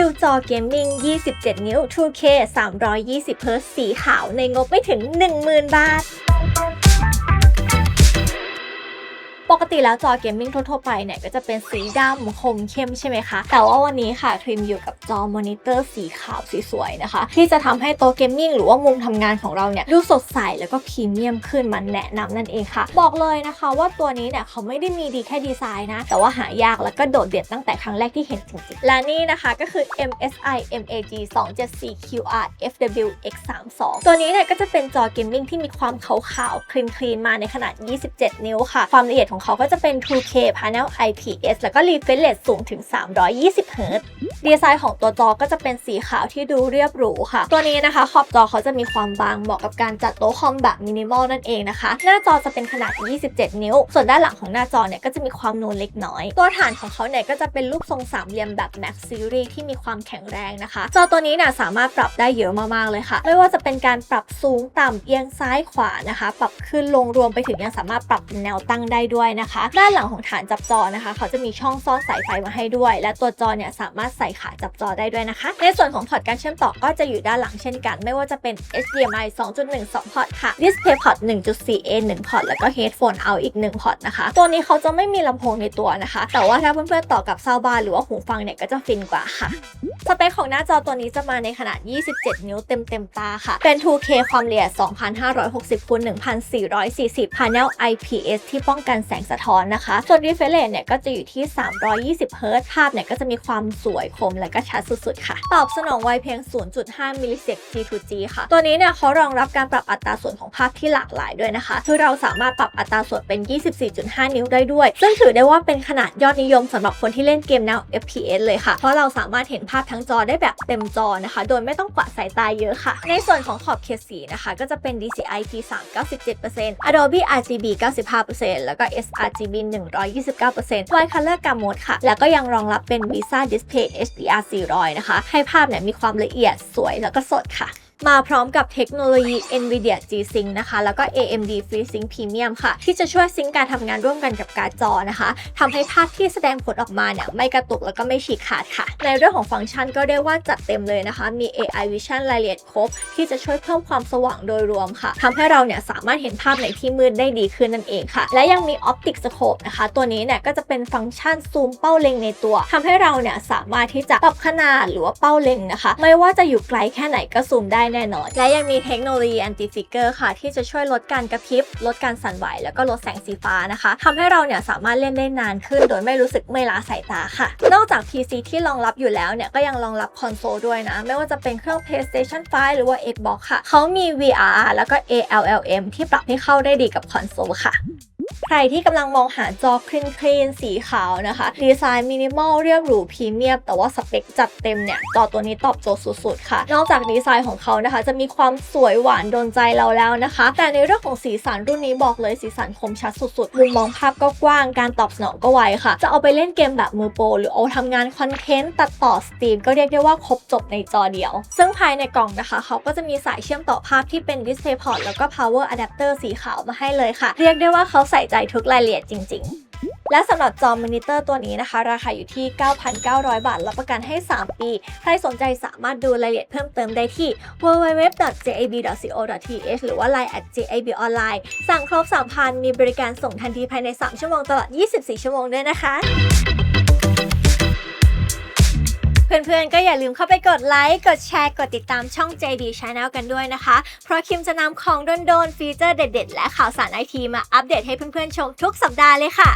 วิวจอเกมมิ่ง 27 นิ้ว 2K 320 Hz สีขาวในงบไม่ถึง 10,000 บาท ปกติแล้วจอเกมมิ่งทั่วๆไปเนี่ยก็จะเป็นสีดำคมเข้มใช่ไหมคะ แต่ว่าวันนี้ค่ะครีมอยู่กับจอมอนิเตอร์สีขาวส,สวยๆนะคะ ที่จะทำให้โต๊ะเกมมิ่งหรือว่ามุมทำงานของเราเนี่ยดูสดใสแล้วก็พรีเมียมขึ้นมันแนะนำนั่นเองค่ะ บอกเลยนะคะว่าตัวนี้เนี่ยเขาไม่ได้มีดีแค่ดีไซน์นะ แต่ว่าหายากแล้วก็โดดเด่นตั้งแต่ครั้งแรกที่เห็นจริงๆและนี่นะคะก็คือ MSI MAG 274 QR FW X32 ตัวนี้เนี่ยก็จะเป็นจอเกมมิ่งที่มีความขาวๆคลีนๆมาในขนาด 27 นิ้วค่ะ ความละเอียดของเขาก็จะเป็น 2K Panel IPS แล้วก็ refresh rate สูงถึง 320 Hz ดีไซน์ของตัวจอก็จะเป็นสีขาวที่ดูเรียบหรูค่ะ ตัวนี้นะคะ ขอบจอเขาจะมีความบางเหมาะกับการจัดโต๊ะคอมแบบมินิมอลนั่นเองนะคะ หน้าจอจะเป็นขนาด 27 นิ้ว ส่วนด้านหลังของหน้าจอเนี่ยก็จะมีความนูนเล็กน้อย ตัวฐานของเขาเนี่ยก็จะเป็นรูปทรงสามเหลี่ยมแบบ Max Series ที่มีความแข็งแรงนะคะ จอตัวนี้เนี่ยสามารถปรับได้เยอะมากๆเลยค่ะ ไม่ว่าจะเป็นการปรับสูงต่ำเอียงซ้ายขวานะคะ ปรับขึ้นลงรวมไปถึงยังสามารถปรับแนวตั้งได้ด้วยนะคะ ด้านหลังของฐานจับจอนะคะ เขาจะมีช่องซ่อนสายไฟมาให้ด้วย และตัวจอเนี่ยสามารถใส่ขาจับจอได้ด้วยนะคะ ในส่วนของพอร์ตการเชื่อมต่อก็จะอยู่ด้านหลังเช่นกัน ไม่ว่าจะเป็น HDMI 2.1 2 พอร์ตค่ะ Display port 1.4A 1 พอร์ต แล้วก็ Headphone out อีก 1 พอร์ตนะคะ ตัวนี้เขาจะไม่มีลำโพงในตัวนะคะ แต่ว่าถ้าเพื่อนๆต่อกับซาวบาร์หรือว่าหูฟังเนี่ยก็จะฟินกว่าค่ะ สเปคของหน้าจอตัวนี้จะมาในขนาด 27 นิ้วเต็มเต็มๆตาค่ะ เป็น 2K ความละเอียด 2560คูณ1440 Panel IPS ที่ป้องกันแสงสะท้อนนะคะ ส่วน refresh rate เนี่ยก็จะอยู่ที่ 320 Hz ภาพเนี่ยก็จะมีความสวยคมและก็ชัดสุดๆ ค่ะ ตอบสนองไวเพียง 0.5 มิลลิเซก G2G ค่ะ ตัวนี้เนี่ยเขารองรับการปรับอัตราส่วนของภาพที่หลากหลายด้วยนะคะคือเราสามารถปรับอัตราส่วนเป็น 24.5 นิ้วได้ด้วย ซึ่งถือได้ว่าเป็นขนาดยอดนิยมสำหรับคนที่เล่นเกมแนว FPS เลยค่ะ เพราะเราสามารถเห็นภาพทั้งจอได้แบบเต็มจอนะคะ โดยไม่ต้องกวาดสายตาเยอะค่ะ ในส่วนของขอบเขตสีนะคะ ก็จะเป็น DCI P3 97% Adobe RGB 95%แล้วก็ sRGB 129% Wide Color Gamut Mode ค่ะ แล้วก็ยังรองรับเป็น Visa Display HDR 400 นะคะ ให้ภาพเนี่ยมีความละเอียดสวยแล้วก็สดค่ะ มาพร้อมกับเทคโนโลยี NVIDIA G-Sync นะคะ แล้วก็ AMD FreeSync Premium ค่ะ ที่จะช่วยซิงการทำงานร่วมกันกับการ์ดจอนะคะทำให้ภาพที่แสดงผลออกมาเนี่ยไม่กระตุกแล้วก็ไม่ฉีกขาดค่ะ ในเรื่องของฟังก์ชันก็เรียกว่าจัดเต็มเลยนะคะ มี AI Vision รายละเอียดครบ ที่จะช่วยเพิ่มความสว่างโดยรวมค่ะทำให้เราเนี่ยสามารถเห็นภาพในที่มืดได้ดีขึ้นนั่นเองค่ะ และยังมี Optic Scope นะคะ ตัวนี้เนี่ยก็จะเป็นฟังก์ชันซูมเป้าเล็งในตัวทำให้เราเนี่ยสามารถที่จะปรับขนาดหรือว่าเป้าเล็งนะคะ ไม่ว่าจะอยู่ไกลแค่ไหนก็ซูมได้แน่นอน และยังมีเทคโนโลยี anti flicker ค่ะ ที่จะช่วยลดการกระพริบ ลดการสั่นไหว แล้วก็ลดแสงสีฟ้านะคะทำให้เราเนี่ยสามารถเล่นได้นานขึ้น โดยไม่รู้สึกเมื่อยล้าสายตาค่ะ นอกจาก PC ที่รองรับอยู่แล้วเนี่ยก็ยังรองรับคอนโซลด้วยนะ ไม่ว่าจะเป็นเครื่อง PlayStation 5 หรือว่า Xbox ค่ะเขามี VR แล้วก็ ALLM ที่ปรับให้เข้าได้ดีกับคอนโซลค่ะ ใครที่กำลังมองหาจอคลีนคลีนสีขาวนะคะ ดีไซน์มินิมอลเรียบหรูพรีเมียม แต่ว่าสเปคจัดเต็มเนี่ย จอตัวนี้ตอบโจทย์สุดๆ ค่ะ นอกจากดีไซน์ของเขานะคะ จะมีความสวยหวานโดนใจเราแล้วนะคะ แต่ในเรื่องของสีสันรุ่นนี้บอกเลยสีสันคมชัดสุดๆ มุมมองภาพก็กว้าง การตอบสนองก็ไวค่ะ จะเอาไปเล่นเกมแบบมือโปรหรือเอาทำงานคอนเทนต์ตัดต่อสตรีมก็เรียกได้ว่าครบจบในจอเดียว ซึ่งภายในกล่องนะคะ เขาก็จะมีสายเชื่อมต่อภาพที่เป็น Display Port แล้วก็ Power Adapter สีขาวมาให้เลยค่ะ เรียกได้ว่าเขาใส่ใจทุกรายละเอียดจริง ๆ และสำหรับจอมอนิเตอร์ตัวนี้นะคะ ราคาอยู่ที่ 9,900 บาท รับประกันให้ 3 ปี ใครสนใจสามารถดูรายละเอียดเพิ่มเติมได้ที่ www.jab.co.th หรือว่า line at @jabonline สั่งครบ 3,000 มีบริการส่งทันทีภายใน 3 ชั่วโมงตลอด 24 ชั่วโมงด้วยนะคะ เพื่อนๆ ก็อย่าลืมเข้าไปกดไลค์ กดแชร์ กดติดตามช่อง JB Channel กันด้วยนะคะ เพราะคิมจะนำของโดนๆ ฟีเจอร์เด็ดๆ และข่าวสารไอทีมาอัปเดตให้เพื่อนๆ ชมทุกสัปดาห์เลยค่ะ